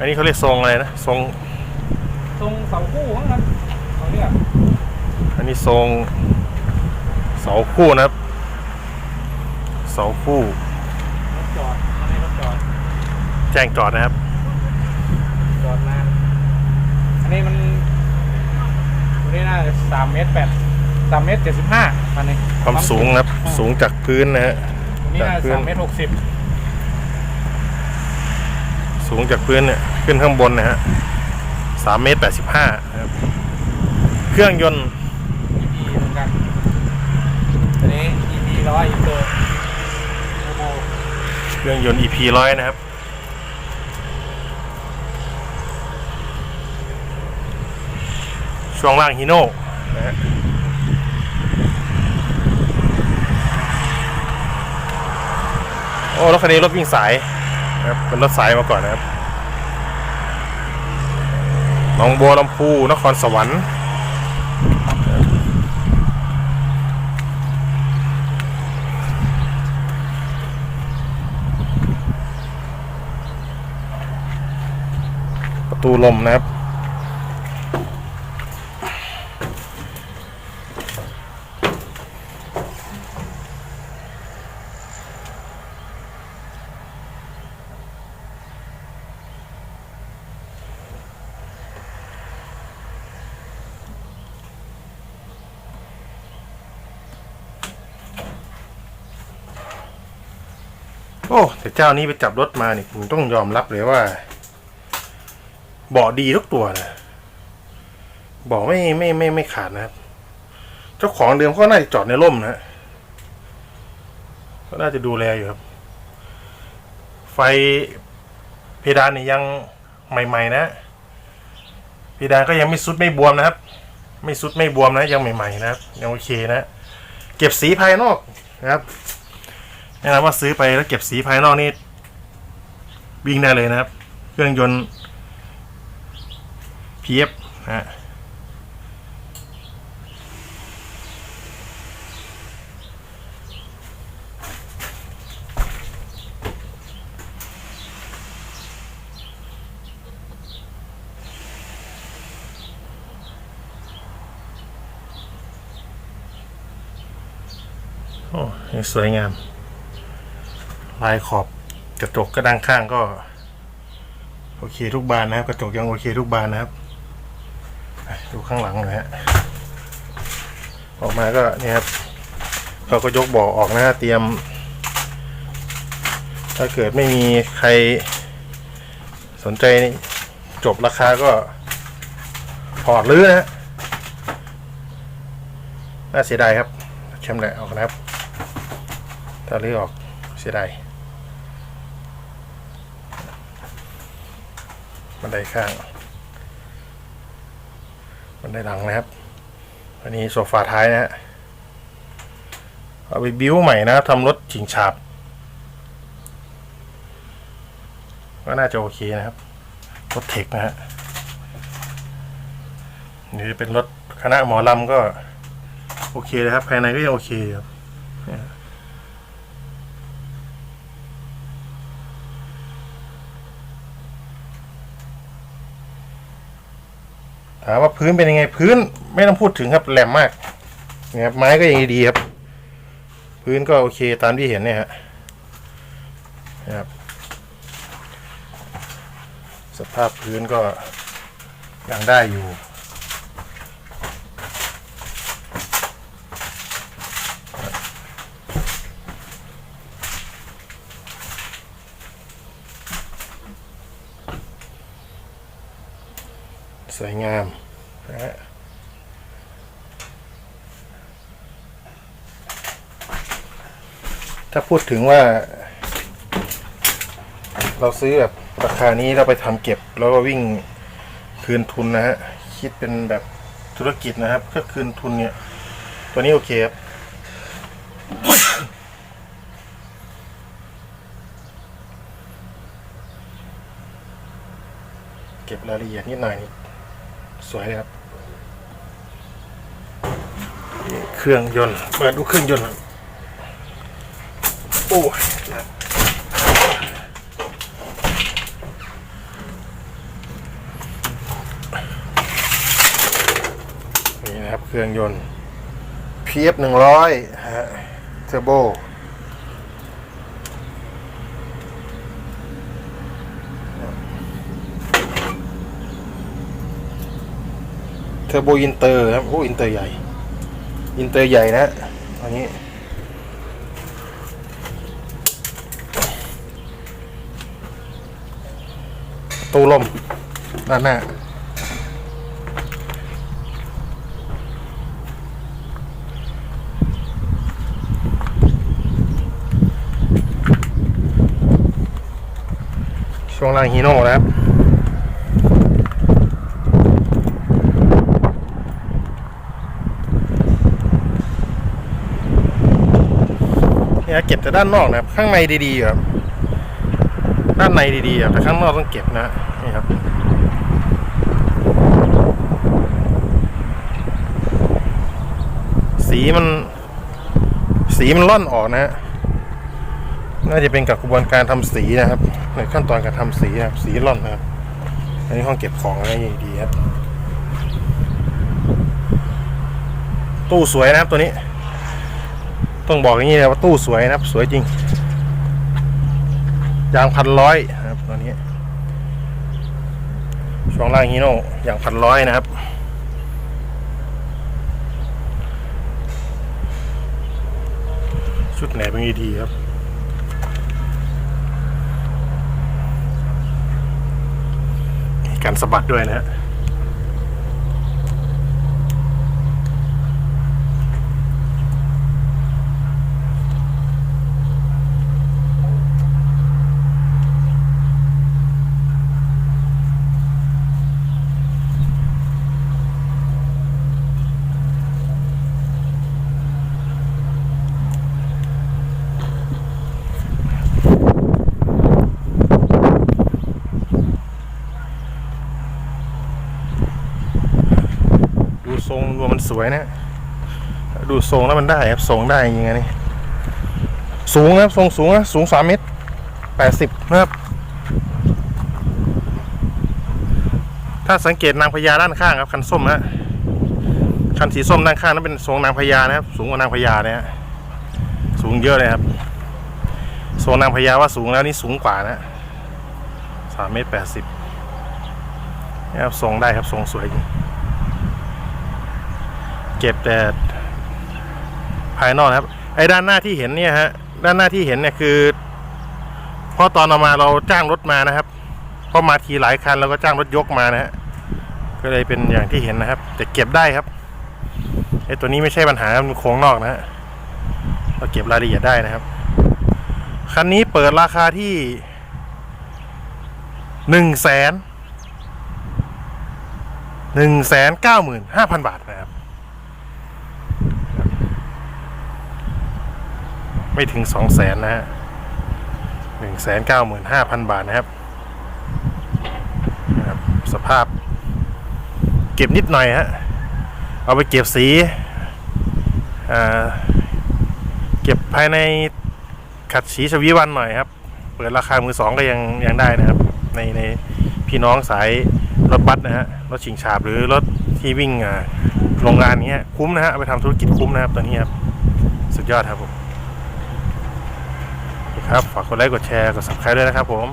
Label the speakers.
Speaker 1: อันนี้เขาเรียกทรงอะไรนะทรง
Speaker 2: ตรงเสาคู่มั้งครับเขาเรียก
Speaker 1: อันนี้ทรงเสาคู่นะครับ เสาคู่
Speaker 2: รถจอดอันนี้รถจอด
Speaker 1: แจ้งจอดนะครับ
Speaker 2: จอดนานอันนี้มันอันนี้น่าจะสามเมตรแปดสามเมตรเจ็ดสิบห้าอันนี้
Speaker 1: ความสูงนะครับ สูงจากพื้นนะฮะ
Speaker 2: อันนี้น่า
Speaker 1: จาก
Speaker 2: จะ
Speaker 1: พื้น
Speaker 2: สามเมตรหกสิบ
Speaker 1: สูงจากพื้นเนี่ยขึ้นข้างบนนะฮะสามเมตรแปดสิบห้านะครับเครื่องยนต์
Speaker 2: ดีเหมือนกันอันนี้ EP ร้อยอิเตอร์
Speaker 1: เครื่องยนต์ EP ร้อยนะครับช่วงล่างฮีโน่นะฮะโอ้รถคันนี้รถวิ่งสาย นะครับเป็นรถสายมาก่อนนะครับหนองบัวลำพูนครสวรรค์ประตูลมนะครับ โอ้แต่เจ้านี้ไปจับรถมาเนี่ยผมต้องยอมรับเลยว่าเบาะดีทุกตัวนะเบาะไม่ไม่ไม่ไม่ขาดนะครับ เจ้าของเดิมก็น่าจะจอดในร่มนะก็น่าจะดูแลอยู่ครับ ไฟเพดานนี่ยังใหม่ ๆ นะเพดานก็ยังไม่สุดไม่บวมนะครับ ไม่สุดไม่บวมนะ ยังใหม่ ๆ นะครับยังโอเคนะ เก็บสีภายนอกนะครับ แนะนำว่าซื้อไปแล้วเก็บสีภายนอกนี่วิ่งได้เลยนะครับ เครื่องยนต์ PF นะฮะโอ้ยสวยงาม ลายขอบกระจกกระด้านข้างก็ โอเคทุกบานนะครับ กระจกยังโอเคทุกบานนะครับดูข้างหลังหนะฮะออกมาก็เนี่ยครับเราก็ยกเบอออกนะฮะเตรียม ถ้าเกิดไม่มีใครสนใจจบราคาก็ถอดรื้อนะน่าเสียดายครับแชมป์แหละออกนะครับถ้ารื้อออกเสียดาย บันไดข้างบันไดหลังนะครับ อันนี้โซฟาท้ายนะฮะเอาไปบิ้วใหม่นะทำรถฉิงฉาบก็น่าจะโอเคนะครับ รถเทคนะฮะนี่เป็นรถคณะหมอลำก็ โอเคเลยครับ ภายในก็ยังโอเคครับามว่าพื้นเป็นยังไงพื้นไม่ต้องพูดถึงครับแหลมมากนะครับไม้ก็ยังดีครับ พื้นก็โอเคตามที่เห็นเนี่ยฮะนะครับสภาพพื้นก็ยังได้อยู่สวยงาม นะฮะถ้าพูดถึงว่า เราซื้อแบบราคานี้เราไปทำเก็บ แล้วก็วิ่งคืนทุนนะฮะ คิดเป็นแบบธุรกิจนะครับ ก็คืนทุนเนี่ย ตัวนี้โอเคครับเก็บรายละเอียดนิดหน่อยนี่สวยเลยครับ เครื่องยนต์เปิดดูเครื่องยนต์โอ้นี่นะครับเครื่องยนต์ PF หนึ่งร้อยฮะเทอร์โบเทอร์โบอินเตอร์ครับโอ้อินเตอร์ใหญ่ อินเตอร์ใหญ่นะอันนี้ตู้ลมด้านหน้าช่วงล่างฮีโน่นะครับ เก็บแต่ด้านนอกนะครับข้างในดีๆครับด้านในดีๆครับแต่ข้างนอกต้องเก็บนะนี่ครับสีมัน สีมันล่อนออกนะฮะน่าจะเป็นกับกระบวนการทำสีนะครับ ในขั้นตอนการทำสีนะครับ สีร่อนนะครับ อันนี้ห้องเก็บของอะไรดีครับ ตู้สวยนะครับตัวนี้ ต้องบอกอย่างนี้เลยว่าตู้สวยนะครับ สวยจริง ยางพันร้อยนะครับตัวนี้ช่วงล่างฮีโน่ยางพันร้อยนะครับชุดไหนเป็นดีๆครับ มีการสะบัดด้วยนะฮะ ทรงรวมมันสวยนะดูทรงแล้วมันได้ครับทรงได้จริงๆอันนี้สูงนะครับทรงสูงนะสูงสามเมตรแปดสิบนะครับ ถ้าสังเกตนางพญาด้านข้างครับคันส้มนะคันสีส้มด้านข้างนั้นเป็นทรงนางพญานะครับ สูงกว่านางพญาเนี่ยสูงเยอะเลยครับทรงนางพญาว่าสูงแล้วนี่สูงกว่านะสามเมตรแปดสิบนะครับทรงได้ครับทรงสวยจริง เก็บแต่ภายนอกนะครับ ไอ้ด้านหน้าที่เห็นเนี่ยฮะด้านหน้าที่เห็นเนี่ยคือเพราะตอนเรามาเราจ้างรถมานะครับเพราะมาทีหลายคันเราก็จ้างรถยกมานะฮะก็เลยเป็นอย่างที่เห็นนะครับ แต่เก็บได้ครับไอ้ตัวนี้ไม่ใช่ปัญหามันโค้งนอกนะฮะเราเก็บรายละเอียดได้นะครับ คันนี้เปิดราคาที่หนึ่งแสนหนึ่งแสนเก้าหมื่นห้าพันบาทนะครับ ไม่ถึงสองแสนนะฮะหนึ่งแสนเก้าหมื่นห้าพันบาทนะครับ สภาพ เก็บนิดหน่อยฮะ เอาไปเก็บสีเก็บภายในขัดสีชวีวันหน่อยครับ เปิดราคามือสองก็ยังยังได้นะครับ ในในพี่น้องสายรถบัสนะฮะ รถชิงชาบหรือรถที่วิ่งโรงงานเงี้คุ้มนะฮะเอาไปทำธุรกิจคุ้มนะครับตัวนี้ครับ สุดยอดครับผม ครับ ฝากกดไลค์ กดแชร์ กด subscribe ด้วยนะครับผม